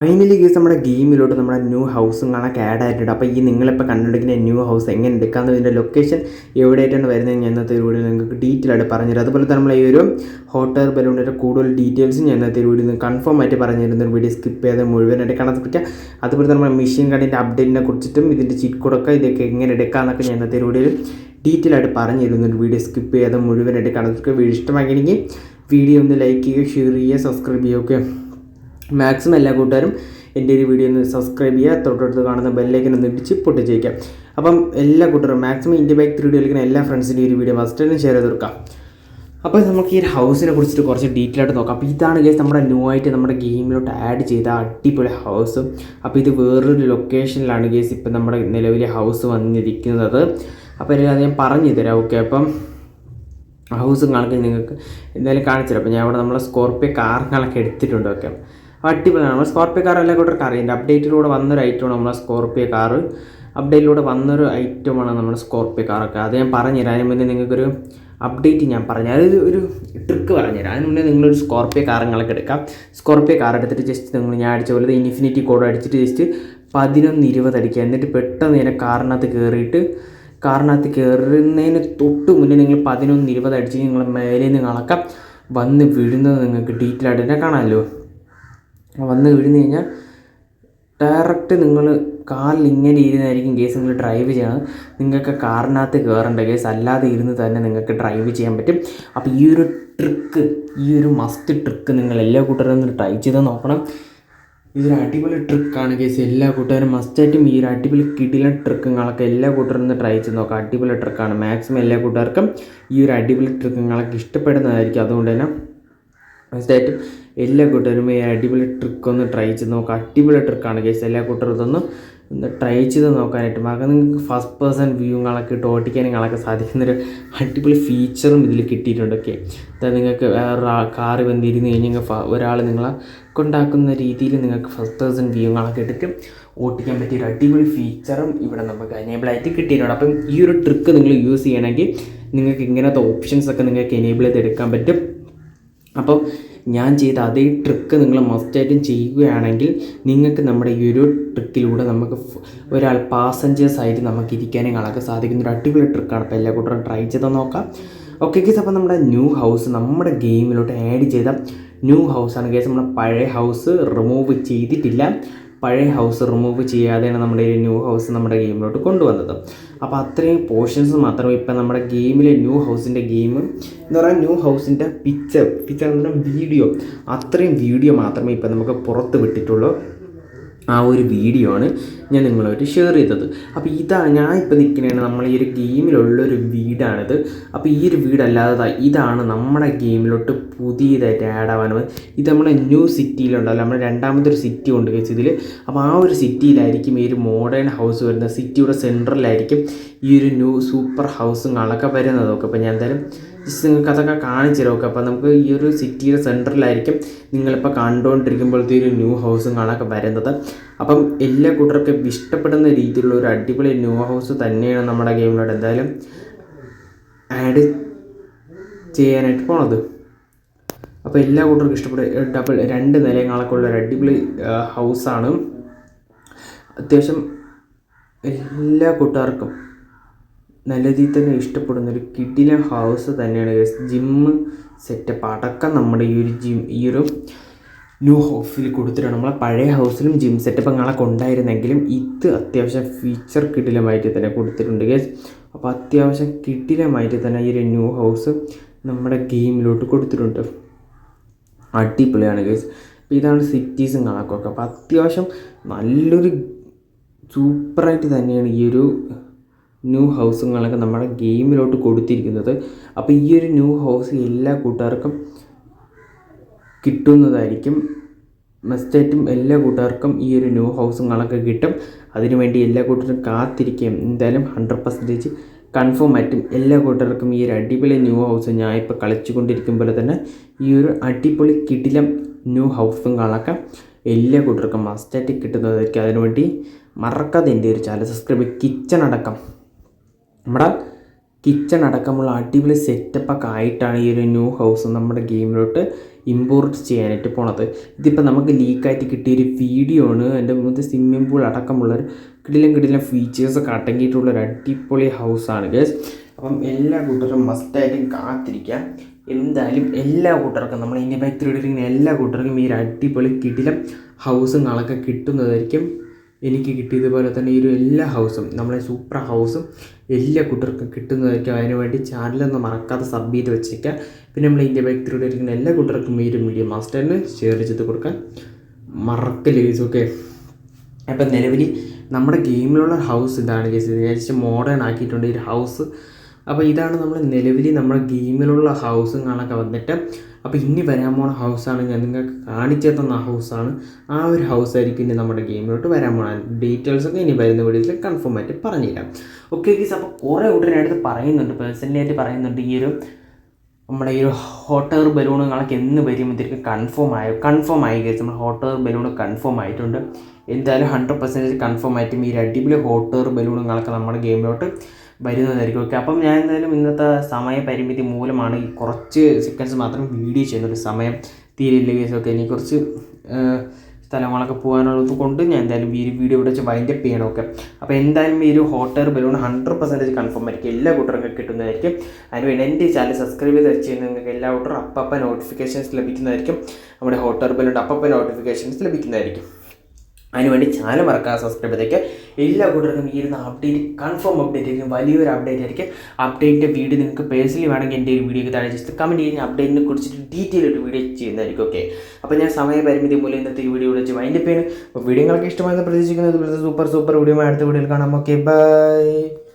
Finally case നമ്മുടെ ഗെയിമിലോട്ട് നമ്മുടെ new ഹൗസും കാണാൻ ആഡ് ആയിട്ടുണ്ട്. അപ്പോൾ ഈ നിങ്ങളിപ്പോൾ കണ്ടുപിടിക്കുന്ന ന്യൂ ഹൗസ് എങ്ങനെ എടുക്കാമെന്ന് ഇതിന്റെ ലൊക്കേഷൻ എവിടെയായിട്ടാണ് വരുന്നത് ഞാൻ ഇന്നത്തെ ഒരു വീഡിയോ നിങ്ങൾക്ക് ഡീറ്റെയിൽ ആയിട്ട് പറഞ്ഞുതരും. അതുപോലെ തന്നെ നമ്മൾ ഈ ഒരു ഹോട്ടൽ ബലൂണിന്റെ കൂടുതൽ ഡീറ്റെയിൽസും ഞാൻ ഇന്നത്തെ ഒരു വീഡിയോ കൺഫേം ആയിട്ട് പറഞ്ഞു തരുന്ന ഒരു വീഡിയോ സ്കിപ്പ് ചെയ്ത് മുഴുവനായിട്ട് കാണാൻ ശ്രമിക്കുക അതുപോലെ തന്നെ നമ്മുടെ മെഷീൻ കാർഡിന്റെ അപ്ഡേറ്റിനെ കുറിച്ചിട്ടും ഇതിന്റെ ചീറ്റ് കൊടുക്കുക ഇതൊക്കെ എങ്ങനെ എടുക്കാമെന്നൊക്കെ ഞാൻ ഇന്നത്തെ ഒരു വീഡിയോയിൽ ഡീറ്റെയിൽ ആയിട്ട് പറഞ്ഞു തരുന്ന ഒരു വീഡിയോ സ്കിപ്പ് ചെയ്യാതെ മുഴുവനായിട്ട് കാണാൻ ശ്രമിക്കുക വീഡിയോ ഇഷ്ടമാക്കിയെങ്കിൽ വീഡിയോ ഒന്ന് ലൈക്ക് ചെയ്യുക ഷെയർ ചെയ്യുക സബ്സ്ക്രൈബ് ചെയ്യുക ഓക്കെ മാക്സിമം എല്ലാ കൂട്ടുകാരും എന്റെ ഒരു വീഡിയോ ഒന്ന് സബ്സ്ക്രൈബ് ചെയ്യുക. തൊട്ടടുത്ത് കാണുന്ന ബെല്ലൈക്കൻ ഒന്ന് ഇടിച്ച് പൊട്ടിച്ചേക്കാം അപ്പം എല്ലാ കൂട്ടരും maximum India bike three D കളിക്കുന്ന എല്ലാ ഫ്രണ്ട്സിന്റെ ഒരു വീഡിയോ ഫസ്റ്റ് തന്നെ ഷെയർ ചെയ്ത് അപ്പോൾ നമുക്ക് ഈ ഒരു ഹൗസിനെ കുറിച്ചിട്ട് കുറച്ച് ഡീറ്റെയിൽ ആയിട്ട് നോക്കാം. അപ്പോൾ ഇതാണ് ഗേസ് നമ്മുടെ ന്യൂ ആയിട്ട് നമ്മുടെ ഗെയിമിലോട്ട് ആഡ് ചെയ്ത അടിപൊളി ഹൗസ് അപ്പോൾ ഇത് വേറൊരു ലൊക്കേഷനിലാണ് ഗേസ് ഇപ്പം നമ്മുടെ നിലവിലെ ഹൗസ് വന്നിരിക്കുന്നത്. അപ്പോൾ അത് ഞാൻ പറഞ്ഞു തരാം. ഓക്കെ അപ്പം ഹൗസും കാണിക്കാൻ നിങ്ങൾക്ക് എന്തായാലും കാണിച്ചു തരാം. അപ്പോൾ ഞാൻ ഇവിടെ നമ്മളെ സ്കോർപ്പിയോ കാറുകളൊക്കെ എടുത്തിട്ടുണ്ട്. ഓക്കെ അടിപൊളിയാണ്. നമ്മൾ സ്കോർപ്പിയോ കാർ എല്ലാം കൂടെ അറിയില്ല അപ്ഡേറ്റിലൂടെ വന്നൊരു ഐറ്റമാണ് നമ്മളെ സ്കോർപ്പിയോ കാർ അപ്ഡേറ്റിലൂടെ വന്നൊരു ഐറ്റമാണ് നമ്മുടെ സ്കോർപ്പിയോ കാറൊക്കെ അത് ഞാൻ പറഞ്ഞുതരാം. അതിന് മുന്നേ നിങ്ങൾക്കൊരു അപ്ഡേറ്റ് ഞാൻ പറഞ്ഞു അതായത് ഒരു ട്രിക്ക് പറഞ്ഞുതരാം. അതിന് മുന്നേ നിങ്ങളൊരു സ്കോർപ്പിയോ കാറുകളൊക്കെ എടുക്കാം. സ്കോർപ്പിയോ കാർ എടുത്തിട്ട് ജസ്റ്റ് നിങ്ങൾ ഞാൻ അടിച്ച പോലെ ഇൻഫിനിറ്റി കോഡ് അടിച്ചിട്ട് ജസ്റ്റ് പതിനൊന്ന് ഇരുപത് അടിക്കുക. എന്നിട്ട് പെട്ടെന്ന് ഇങ്ങനെ കാറിനകത്ത് കയറിയിട്ട് കാറിനകത്ത് കയറുന്നതിന് തൊട്ട് മുന്നേ നിങ്ങൾ പതിനൊന്ന് ഇരുപത് അടിച്ച് നിങ്ങൾ മേലെ നിന്ന് കളക്കാം വന്ന് വീഴുന്നത് നിങ്ങൾക്ക് ഡീറ്റെയിൽ ആയിട്ട് തന്നെ കാണാമല്ലോ. വന്ന് വീഴുന്ന് കഴിഞ്ഞാൽ ഡയറക്റ്റ് നിങ്ങൾ കാറിൽ ഇങ്ങനെ ഇരുന്നായിരിക്കും കേസ് നിങ്ങൾ ഡ്രൈവ് ചെയ്യണം നിങ്ങൾക്ക് കാറിനകത്ത് കയറേണ്ട കേസ് അല്ലാതെ ഇരുന്ന് തന്നെ നിങ്ങൾക്ക് ഡ്രൈവ് ചെയ്യാൻ പറ്റും. അപ്പോൾ ഈ ഒരു ട്രിക്ക് ഈ ഒരു മസ്റ്റ് ട്രിക്ക് നിങ്ങൾ എല്ലാ കൂട്ടരും ഒന്ന് ട്രൈ ചെയ്ത് നോക്കണം. ഇതൊരു അടിപൊളി ട്രിക്കാണ് കേസ് എല്ലാ കൂട്ടുകാരും മസ്റ്റായിട്ടും ഈ ഒരു അടിപൊളി കിടിലൻ ട്രിക്കുകളൊക്കെ എല്ലാ കൂട്ടരും ഒന്ന് ട്രൈ ചെയ്ത് നോക്കാം. അടിപൊളി ട്രിക്കാണ് മാക്സിമം എല്ലാ കൂട്ടുകാർക്കും ഈ ഒരു അടിപൊളി ട്രിക്കുകളൊക്കെ ഇഷ്ടപ്പെടുന്നതായിരിക്കും. അതുകൊണ്ട് തന്നെ മസ്റ്റായിട്ടും എല്ലാ കൂട്ടുകാരും ഈ അടിപൊളി ട്രിക്ക് ഒന്ന് ട്രൈ ചെയ്ത് നോക്കാം. അടിപൊളി ട്രിക്കാണ് കേസ് എല്ലാ കൂട്ടരും ഇതൊന്ന് ഒന്ന് ട്രൈ ചെയ്ത് നോക്കാനായിട്ട്. മകൻ നിങ്ങൾക്ക് ഫസ്റ്റ് പേഴ്സൺ വ്യൂങ്ങളൊക്കെ ഇട്ട് ഓട്ടിക്കാൻ നിങ്ങളൊക്കെ സാധിക്കുന്നൊരു അടിപൊളി ഫീച്ചറും ഇതിൽ കിട്ടിയിട്ടുണ്ട് ഓക്കെ അതായത് നിങ്ങൾക്ക് കാർ കാറ് വന്നിരുന്ന് കഴിഞ്ഞാൽ ഒരാൾ നിങ്ങളെ കൊണ്ടാക്കുന്ന രീതിയിൽ നിങ്ങൾക്ക് ഫസ്റ്റ് പേഴ്സൺ വ്യൂങ്ങളൊക്കെ എടുക്കും ഓട്ടിക്കാൻ പറ്റിയ ഒരു അടിപൊളി ഫീച്ചറും ഇവിടെ നമുക്ക് എനേബിൾ ആയിട്ട് കിട്ടിയിട്ടുണ്ട്. അപ്പം ഈ ഒരു ട്രിക്ക് നിങ്ങൾ യൂസ് ചെയ്യണമെങ്കിൽ നിങ്ങൾക്ക് ഇങ്ങനത്തെ ഓപ്ഷൻസ് ഒക്കെ നിങ്ങൾക്ക് എനേബിൾ ചെയ്തെടുക്കാൻ പറ്റും. അപ്പോൾ ഞാൻ ചെയ്ത അതേ ട്രിക്ക് നിങ്ങൾ മസ്റ്റായിട്ടും ചെയ്യുകയാണെങ്കിൽ നിങ്ങൾക്ക് നമ്മുടെ ഈ ഒരു ട്രിക്കിലൂടെ നമുക്ക് ഒരാൾ പാസഞ്ചേഴ്സ് ആയിട്ട് നമുക്ക് ഇരിക്കാനും കാണാൻ സാധിക്കുന്ന ഒരു അടിപൊളി ട്രിക്കാണ് അപ്പോൾ എല്ലാ കൂട്ടരും ട്രൈ ചെയ്ത് നോക്കാം. ഓക്കെ ഗേസ് അപ്പോൾ നമ്മുടെ ന്യൂ ഹൗസ് നമ്മുടെ ഗെയിമിലോട്ട് ആഡ് ചെയ്ത ന്യൂ ഹൗസാണ് ഗേസ് നമ്മുടെ പഴയ ഹൗസ് റിമൂവ് ചെയ്തിട്ടില്ല. പഴയ ഹൗസ് റിമൂവ് ചെയ്യാതെയാണ് നമ്മുടെ ഈ ന്യൂ ഹൗസ് നമ്മുടെ ഗെയിമിലോട്ട് കൊണ്ടുവന്നത്. അപ്പോൾ അത്രയും പോർഷൻസ് മാത്രമേ ഇപ്പം നമ്മുടെ ഗെയിമിലെ ന്യൂ ഹൗസിന്റെ ഗെയിം എന്ന് പറഞ്ഞാൽ ന്യൂ ഹൗസിന്റെ പിക്ചർ. പിക്ചർ എന്ന് പറഞ്ഞാൽ വീഡിയോ. അത്രയും വീഡിയോ മാത്രമേ ഇപ്പം നമുക്ക് പുറത്ത് വിട്ടിട്ടുള്ളൂ. ആ ഒരു വീഡിയോ ആണ് ഞാൻ നിങ്ങളുമായിട്ട് ഷെയർ ചെയ്തത്. അപ്പോൾ ഇതാണ് ഞാൻ ഇപ്പോൾ നിൽക്കുന്നതാണ് നമ്മൾ ഈ ഒരു ഗെയിമിലുള്ളൊരു വീടാണിത്. അപ്പോൾ ഈ ഒരു വീടല്ലാതെ ഇതാണ് നമ്മുടെ ഗെയിമിലോട്ട് പുതിയതായിട്ട് ആഡ് ആവാൻ ഇത് നമ്മുടെ ന്യൂ സിറ്റിയിലുണ്ടല്ലോ നമ്മുടെ രണ്ടാമത്തെ ഒരു സിറ്റി ഉണ്ട് വെച്ച് ഇതിൽ അപ്പോൾ ആ ഒരു സിറ്റിയിലായിരിക്കും ഈ ഒരു മോഡേൺ ഹൗസ് വരുന്നത്. സിറ്റിയുടെ സെൻട്രലായിരിക്കും ഈ ഒരു ന്യൂ സൂപ്പർ ഹൗസും കാണൊക്കെ വരുന്നതൊക്കെ. അപ്പോൾ ഞാൻ എന്തായാലും ജസ്റ്റ് നിങ്ങൾക്ക് അതൊക്കെ കാണിച്ചു തരാം. അപ്പോൾ നമുക്ക് ഈ ഒരു സിറ്റിയുടെ സെന്ററിലായിരിക്കും നിങ്ങളിപ്പോൾ കണ്ടുകൊണ്ടിരിക്കുമ്പോഴത്തെ ഒരു ന്യൂ ഹൗസും കാണാനൊക്കെ വരുന്നത്. അപ്പം എല്ലാ കൂട്ടർക്കും ഇഷ്ടപ്പെടുന്ന രീതിയിലുള്ള ഒരു അടിപൊളി ന്യൂ ഹൗസ് തന്നെയാണ് നമ്മുടെ ഗെയിമിലോട്ട് എന്തായാലും ആഡ് ചെയ്യാനായിട്ട് പോണത്. അപ്പോൾ എല്ലാ കൂട്ടർക്കും ഇഷ്ടപ്പെടും. ഡബിൾ രണ്ട് നിലയങ്ങളൊക്കെ ഉള്ള ഒരു അടിപൊളി ഹൗസാണ്. അത്യാവശ്യം എല്ലാ കൂട്ടുകാർക്കും നല്ല രീതിയിൽ തന്നെ ഇഷ്ടപ്പെടുന്ന ഒരു കിടില ഹൗസ് തന്നെയാണ് ജിമ്മ് സെറ്റപ്പ് അടക്കം നമ്മുടെ ഈ ഒരു ജിം ഈ ഒരു ന്യൂ ഹൗസിൽ കൊടുത്തിട്ടുണ്ട് നമ്മളെ പഴയ ഹൗസിലും ജിം സെറ്റപ്പ് അങ്ങനെയൊക്കെ ഉണ്ടായിരുന്നെങ്കിലും ഇത് അത്യാവശ്യം ഫീച്ചർ കിടിലമായിട്ട് തന്നെ കൊടുത്തിട്ടുണ്ട് ഗേസ് അപ്പോൾ അത്യാവശ്യം കിടിലമായിട്ട് തന്നെ ഈ ഒരു ന്യൂ ഹൗസ് നമ്മുടെ ഗെയിമിലോട്ട് കൊടുത്തിട്ടുണ്ട്. അടിപൊളിയാണ് ഗേസ് അപ്പോൾ ഇതാണ് സിറ്റീസും കണക്കൊക്കെ. അപ്പോൾ അത്യാവശ്യം നല്ലൊരു സൂപ്പറായിട്ട് തന്നെയാണ് ഈ ഒരു ന്യൂ ഹൗസുകളൊക്കെ നമ്മുടെ ഗെയിമിലോട്ട് കൊടുത്തിരിക്കുന്നത്. അപ്പോൾ ഈ ഒരു ന്യൂ ഹൗസ് എല്ലാ കൂട്ടുകാർക്കും കിട്ടുന്നതായിരിക്കും. മെസ്റ്റേറ്റും എല്ലാ കൂട്ടുകാർക്കും ഈ ഒരു ന്യൂ ഹൗസുകളൊക്കെ കിട്ടും. അതിനുവേണ്ടി എല്ലാ കൂട്ടരും കാത്തിരിക്കുകയും എന്തായാലും ഹൺഡ്രഡ് പെർസെന്റേജ് കൺഫേം ആയിട്ടും എല്ലാ കൂട്ടർക്കും ഈ ഒരു അടിപൊളി ന്യൂ ഹൗസ് ഞാൻ ഇപ്പോൾ കളിച്ചുകൊണ്ടിരിക്കുമ്പോൾ തന്നെ ഈ ഒരു അടിപൊളി കിടിലം ന്യൂ ഹൗസും കാണൊക്കെ എല്ലാ കൂട്ടർക്കും മസ്റ്റായിട്ട് കിട്ടുന്നതായിരിക്കും. അതിനുവേണ്ടി മറക്കാതെ എന്റെ ഒരു ചാനൽ സബ്സ്ക്രൈബ് കിച്ചൺ അടക്കം. നമ്മുടെ കിച്ചൺ അടക്കമുള്ള അടിപൊളി സെറ്റപ്പൊക്കെ ആയിട്ടാണ് ഈ ഒരു ന്യൂ ഹൗസ് നമ്മുടെ ഗെയിമിലോട്ട് ഇമ്പോർട്ട് ചെയ്യാനായിട്ട് പോണത്. ഇതിപ്പോൾ നമുക്ക് ലീക്കായിട്ട് കിട്ടിയൊരു വീഡിയോ ആണ്. എന്റെ മുന്നത്തെ സ്വിമ്മിംഗ് പൂൾ അടക്കമുള്ള ഒരു കിടിലം കിടിലം ഫീച്ചേഴ്സൊക്കെ അടങ്ങിയിട്ടുള്ള ഒരു അടിപൊളി ഹൗസാണ് ഗസ് അപ്പം എല്ലാ കൂട്ടരും മസ്റ്റായിട്ടും കാത്തിരിക്കാം. എന്തായാലും എല്ലാ കൂട്ടർക്കും നമ്മൾ ഇന്ത്യ ബൈക്ക് എല്ലാ കൂട്ടർക്കും ഈ ഒരു അടിപൊളി കിടിലം ഹൗസും കളൊക്കെ കിട്ടുന്നതായിരിക്കും. എനിക്ക് കിട്ടിയതുപോലെ തന്നെ ഈ ഒരു എല്ലാ ഹൗസും നമ്മളെ സൂപ്പർ ഹൗസും എല്ലാ കൂട്ടർക്കും കിട്ടുന്നതായിരിക്കും. അതിന് വേണ്ടി ചാനലൊന്ന് മറക്കാതെ സബ് ചെയ്ത് വെച്ചേക്കുക. പിന്നെ നമ്മൾ ഇന്ത്യ ബൈക്ക് ഇരിക്കുന്ന എല്ലാ കൂട്ടർക്കും ഈ ഒരു മീഡിയ മാസ്റ്ററിന് ഷെയർ ചെയ്ത് കൊടുക്കാൻ മറക്കല്ലേ ഓക്കെ അപ്പം നിലവിൽ നമ്മുടെ ഗെയിമിലുള്ള ഹൗസ് ഇതാണ് ഗൈസ് വിചാരിച്ച് മോഡേൺ ആക്കിയിട്ടുണ്ട് ഈ ഒരു ഹൗസ് അപ്പോൾ ഇതാണ് നമ്മൾ നിലവിൽ നമ്മുടെ ഗെയിമിലുള്ള ഹൗസും കാണൊക്കെ വന്നിട്ട് അപ്പോൾ ഇനി വരാൻ പോണ ഹൗസാണ് ഞാൻ നിങ്ങൾക്ക് കാണിച്ചു തന്ന ഹൗസാണ് ആ ഒരു ഹൗസ് ആയിരിക്കും ഇനി നമ്മുടെ ഗെയിമിലോട്ട് വരാൻ ഡീറ്റെയിൽസ് ഒക്കെ ഇനി വരുന്ന വീഡിയോസിൽ കൺഫേം ആയിട്ട് പറഞ്ഞുതരാം. ഓക്കെ ഗീസ് അപ്പോൾ കുറേ കൂട്ടരടുത്ത് പറയുന്നുണ്ട് പേഴ്സണലി ആയിട്ട് പറയുന്നുണ്ട് ഈ ഒരു നമ്മുടെ ഈ ഒരു ഹോട്ട് എയർ ബലൂണുകളൊക്കെ എന്ന് വരുമ്പോഴത്തേക്കും കൺഫേം ആയോ? കൺഫേം ആയി കഴിച്ചു നമ്മൾ ഹോട്ട് എയർ ബലൂൺ കൺഫേം ആയിട്ടുണ്ട്. എന്തായാലും ഹൺഡ്രഡ് പെർസെന്റേജ് കൺഫേം ആയിട്ടും ഈ ഒരു അടിപൊളി ഹോട്ട് എയർ ബലൂണുകളൊക്കെ നമ്മുടെ ഗെയിമിലോട്ട് വരുന്നതായിരിക്കും ഓക്കെ അപ്പം ഞാൻ എന്തായാലും ഇന്നത്തെ സമയപരിമിതി മൂലമാണ് ഈ കുറച്ച് സെക്കൻഡ്സ് മാത്രം വീഡിയോ ചെയ്യുന്നത് സമയം തീരില്ല കേസ് ഓക്കെ ഇനി കുറച്ച് സ്ഥലങ്ങളൊക്കെ പോകാനുള്ളത് കൊണ്ട് ഞാൻ എന്തായാലും ഈ വീഡിയോ ഇവിടെ വെച്ച് വൈൻഡ് അപ്പ് ചെയ്യണം. ഓക്കെ അപ്പോൾ എന്തായാലും ഈ ഒരു hot air balloon hundred percentage confirm ആയിരിക്കും. എല്ലാ കൂട്ടർക്കും കിട്ടുന്നതായിരിക്കും. അതിനുവേണ്ടി എന്റെ ചാനൽ സബ്സ്ക്രൈബ് ചെയ്ത് വെച്ച് കഴിഞ്ഞാൽ നിങ്ങൾക്ക് എല്ലാ കൂട്ടറും അപ്പം നോട്ടിഫിക്കേഷൻസ് ലഭിക്കുന്നതായിരിക്കും. നമ്മുടെ ഹോട്ട് എയർ ബലൂൺ അപ്പം നോട്ടിഫിക്കേഷൻസ് ലഭിക്കുന്നതായിരിക്കും. അതിനുവേണ്ടി ചാനൽ മറക്കാതെ സബ്സ്ക്രൈബ് ചെയ്തേക്ക്. എല്ലാ കൂട്ടർക്കും ഈ ഇരുന്ന അപ്ഡേറ്റ് കൺഫേം അപ്ഡേറ്റ് ആയിരിക്കും. വലിയൊരു അപ്ഡേറ്റ് ആയിരിക്കും. അപ്ഡേറ്റിന്റെ വീഡിയോ നിങ്ങൾക്ക് പേഴ്സണലി വേണമെങ്കിൽ എന്റെ ഒരു വീഡിയോക്ക് താഴെ ജസ്റ്റ് കമന്റ് ചെയ്യുന്ന അപ്ഡേറ്റിനെ കുറിച്ചിട്ട് ഡീറ്റെയിൽ ഒരു വീഡിയോ ചെയ്യുന്നതായിരിക്കും ഓക്കെ അപ്പോൾ ഞാൻ സമയപരിമിതി മൂലം ഇന്നത്തെ വീഡിയോ വിളിച്ച് ചെയ്യുന്നു. അപ്പോൾ വീഡിയോകൾക്ക് ഇഷ്ടമായെന്ന് പ്രതീക്ഷിക്കുന്നത് സൂപ്പർ സൂപ്പർ വീഡിയോ അടുത്ത വീഡിയോയിൽ കാണാം. Okay bye